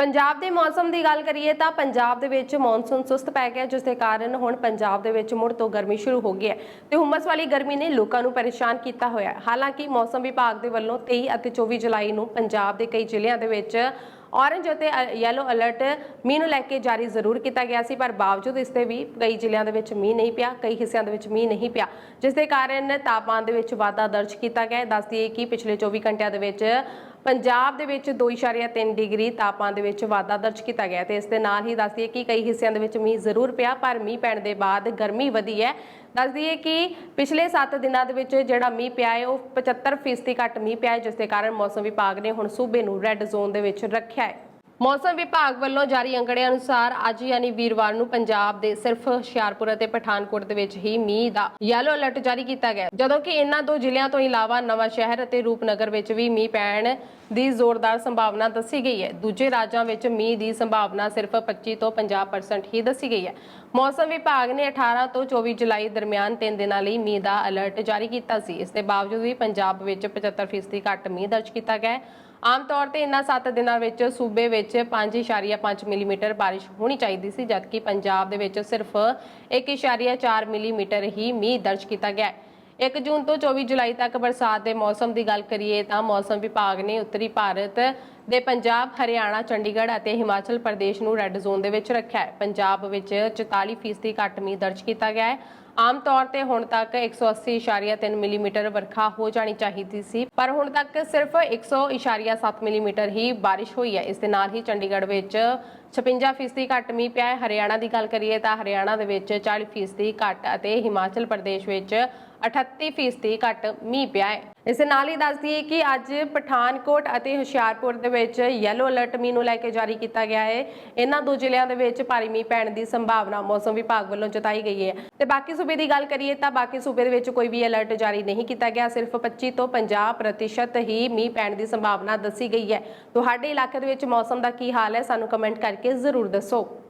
ਪੰਜਾਬ ਦੇ ਮੌਸਮ ਦੀ ਗੱਲ ਕਰੀਏ ਤਾਂ ਪੰਜਾਬ ਦੇ ਵਿੱਚ ਮੌਨਸੂਨ ਸੁਸਤ ਪੈ ਗਿਆ, ਜਿਸ ਦੇ ਕਾਰਨ ਹੁਣ ਪੰਜਾਬ ਦੇ ਵਿੱਚ ਮੁੜ ਤੋਂ ਗਰਮੀ ਸ਼ੁਰੂ ਹੋ ਗਈ ਹੈ ਤੇ ਹੁਮਸ ਵਾਲੀ ਗਰਮੀ ਨੇ ਲੋਕਾਂ ਨੂੰ ਪਰੇਸ਼ਾਨ ਕੀਤਾ ਹੋਇਆ ਹਾਲਾਂਕਿ ਮੌਸਮ ਵਿਭਾਗ ਦੇ ਵੱਲੋਂ 23 ਅਤੇ 24 ਜੁਲਾਈ ਨੂੰ ਪੰਜਾਬ ਦੇ ਕਈ ਜ਼ਿਲ੍ਹਿਆਂ ਦੇ ਵਿੱਚ ਔਰੰਜ ਅਤੇ ਯੈਲੋ ਅਲਰਟ ਮੀਂਹ ਨੂੰ ਲੈ ਕੇ ਜਾਰੀ ਜ਼ਰੂਰ ਕੀਤਾ ਗਿਆ ਸੀ, ਪਰ ਬਾਵਜੂਦ ਇਸ 'ਤੇ ਵੀ ਕਈ ਜ਼ਿਲ੍ਹਿਆਂ ਦੇ ਵਿੱਚ ਮੀਂਹ ਨਹੀਂ ਪਿਆ, ਕਈ ਹਿੱਸਿਆਂ ਦੇ ਵਿੱਚ ਮੀਂਹ ਨਹੀਂ ਪਿਆ। ਜਿਸ ਦੇ ਕਾਰਨ ਤਾਪਮਾਨ ਦੇ ਵਿੱਚ ਵਾਧਾ ਦਰਜ ਕੀਤਾ ਗਿਆ। ਹੈ ਦੱਸ ਦਈਏ ਕਿ ਪਿਛਲੇ 24 ਘੰਟਿਆਂ ਦੇ ਵਿੱਚ ਪੰਜਾਬ ਦੇ ਵਿੱਚ 2.3 ਡਿਗਰੀ ਤਾਪਮਾਨ ਦੇ ਵਿੱਚ ਵਾਧਾ ਦਰਜ ਕੀਤਾ ਗਿਆ ਤੇ ਇਸ ਦੇ ਨਾਲ ਹੀ ਦੱਸ ਦਈਏ ਕਿ ਕਈ ਹਿੱਸਿਆਂ ਦੇ ਵਿੱਚ ਮੀਂਹ ਜ਼ਰੂਰ ਪਿਆ, ਪਰ ਮੀਂਹ ਪੈਣ ਦੇ ਬਾਅਦ ਗਰਮੀ ਵਧੀ ਹੈ। ਦੱਸ ਦਈਏ ਕਿ ਪਿਛਲੇ 7 ਦਿਨਾਂ ਦੇ ਵਿੱਚ ਜਿਹੜਾ ਮੀਂਹ ਪਿਆ ਹੈ, ਉਹ 75% ਘੱਟ ਮੀਂਹ ਪਿਆ ਹੈ, ਜਿਸ ਦੇ ਕਾਰਨ ਮੌਸਮ ਵਿਭਾਗ ਨੇ ਹੁਣ ਸੂਬੇ ਨੂੰ ਰੈੱਡ ਜ਼ੋਨ ਦੇ ਵਿੱਚ ਰੱਖਿਆ ਹੈ। ਮੌਸਮ ਵਿਭਾਗ ਵੱਲੋਂ ਜਾਰੀ ਅੰਕੜੇ ਅਨੁਸਾਰ ਅੱਜ ਯਾਨੀ ਵੀਰਵਾਰ ਨੂੰ ਪੰਜਾਬ ਦੇ ਸਿਰਫ ਹੁਸ਼ਿਆਰਪੁਰ ਅਤੇ ਪਠਾਨਕੋਟ ਦੇ ਵਿੱਚ ਹੀ ਮੀਂਹ ਦਾ ਯੈਲੋ ਅਲਰਟ ਜਾਰੀ ਕੀਤਾ ਗਿਆ। ਜਦੋਂ ਕਿ ਇਹਨਾਂ ਦੋ ਜ਼ਿਲ੍ਹਿਆਂ ਤੋਂ ਇਲਾਵਾ ਨਵਾਂ ਸ਼ਹਿਰ ਅਤੇ ਰੂਪਨਗਰ ਵਿੱਚ ਵੀ ਮੀਂਹ ਪੈਣ ਦੀ ਜ਼ੋਰਦਾਰ ਸੰਭਾਵਨਾ ਦੱਸੀ ਗਈ ਹੈ। ਦੂਜੇ ਰਾਜਾਂ ਵਿੱਚ ਮੀਂਹ ਦੀ ਸੰਭਾਵਨਾ ਸਿਰਫ 25 ਤੋਂ 50% ਹੀ ਦੱਸੀ ਗਈ ਹੈ। ਮੌਸਮ ਵਿਭਾਗ ਨੇ 18 ਤੋਂ 24 ਜੁਲਾਈ ਦਰਮਿਆਨ ਤਿੰਨ ਦਿਨਾਂ ਲਈ ਮੀਂਹ ਦਾ ਅਲਰਟ ਜਾਰੀ ਕੀਤਾ ਸੀ। ਇਸ ਦੇ ਬਾਵਜੂਦ ਵੀ ਪੰਜਾਬ ਵਿੱਚ 75% ਘੱਟ ਮੀਂਹ ਦਰਜ ਕੀਤਾ ਗਿਆ ਹੈ। ਆਮ ਤੌਰ ਤੇ ਇਨ੍ਹਾਂ 7 ਦਿਨਾਂ ਵਿੱਚ ਸੂਬੇ ਵਿੱਚ 5.5 ਮਿਲੀਮੀਟਰ ਬਾਰਿਸ਼ ਹੋਣੀ ਚਾਹੀਦੀ ਸੀ, ਜਦਕਿ ਪੰਜਾਬ ਦੇ ਵਿੱਚ ਸਿਰਫ 1.4 ਮਿਲੀਮੀਟਰ ਹੀ ਮੀਂਹ ਦਰਜ ਕੀਤਾ ਗਿਆ ਹੈ। 1 ਜੂਨ ਤੋਂ 24 ਜੁਲਾਈ ਤੱਕ ਬਰਸਾਤ ਦੇ ਮੌਸਮ ਦੀ ਗੱਲ ਕਰੀਏ ਤਾਂ ਮੌਸਮ ਵਿਭਾਗ ਨੇ ਉੱਤਰੀ ਭਾਰਤ ਦੇ ਪੰਜਾਬ, ਹਰਿਆਣਾ, ਚੰਡੀਗੜ੍ਹ ਅਤੇ ਹਿਮਾਚਲ ਪ੍ਰਦੇਸ਼ ਨੂੰ ਰੈੱਡ ਜ਼ੋਨ ਦੇ ਵਿੱਚ ਰੱਖਿਆ ਹੈ। ਪੰਜਾਬ ਵਿੱਚ 44% ਘੱਟ ਮੀਂਹ ਦਰਜ ਕੀਤਾ ਗਿਆ ਹੈ। ਆਮ ਤੌਰ ਤੇ ਹੁਣ ਤੱਕ 180.3 ਮਿਲੀਮੀਟਰ ਵਰਖਾ ਹੋ ਜਾਣੀ ਚਾਹੀਦੀ ਸੀ, ਪਰ ਹੁਣ ਤੱਕ ਸਿਰਫ 100.7 ਮਿਲੀਮੀਟਰ ਹੀ ਬਾਰਿਸ਼ ਹੋਈ ਹੈ। ਇਸ ਦੇ ਨਾਲ ਹੀ ਚੰਡੀਗੜ੍ਹ ਵਿੱਚ 56% ਘੱਟ ਮੀਂਹ ਪਿਆ ਹੈ। ਹਰਿਆਣਾ ਦੀ ਗੱਲ ਕਰੀਏ ਤਾਂ ਹਰਿਆਣਾ ਦੇ ਵਿੱਚ 40% ਘੱਟ ਅਤੇ ਹਿਮਾਚਲ ਪ੍ਰਦੇਸ਼ ਵਿੱਚ 38% ਘੱਟ ਮੀਂਹ ਪਿਆ ਹੈ। ਇਸ ਨਾਲ ਹੀ ਦੱਸ ਦਈਏ ਕਿ ਅੱਜ ਪਠਾਨਕੋਟ ਅਤੇ ਹੁਸ਼ਿਆਰਪੁਰ ਦੇ ਵਿੱਚ ਯੈਲੋ ਅਲਰਟ ਮੀਂਹ ਨੂੰ ਲੈ ਕੇ ਜਾਰੀ ਕੀਤਾ ਗਿਆ ਹੈ। ਇਹਨਾਂ ਦੋ ਜ਼ਿਲ੍ਹਿਆਂ ਦੇ ਵਿੱਚ ਭਾਰੀ ਮੀਂਹ ਪੈਣ ਦੀ ਸੰਭਾਵਨਾ ਮੌਸਮ ਵਿਭਾਗ ਵੱਲੋਂ ਜਤਾਈ ਗਈ ਹੈ। ਤੇ ਬਾਕੀ ਸੂਬੇ ਦੀ ਗੱਲ ਕਰੀਏ ਤਾਂ ਬਾਕੀ ਸੂਬੇ ਦੇ ਵਿੱਚ ਕੋਈ ਵੀ ਅਲਰਟ ਜਾਰੀ ਨਹੀਂ ਕੀਤਾ ਗਿਆ। ਸਿਰਫ 25 ਤੋਂ 50% ਹੀ ਮੀਂਹ ਪੈਣ ਦੀ ਸੰਭਾਵਨਾ ਦੱਸੀ ਗਈ ਹੈ। ਤੁਹਾਡੇ ਇਲਾਕੇ ਦੇ ਵਿੱਚ ਮੌਸਮ ਦਾ ਕੀ ਹਾਲ ਹੈ? ਸਾਨੂੰ ਕਮੈਂਟ ਕਰਕੇ ਜ਼ਰੂਰ ਦੱਸੋ।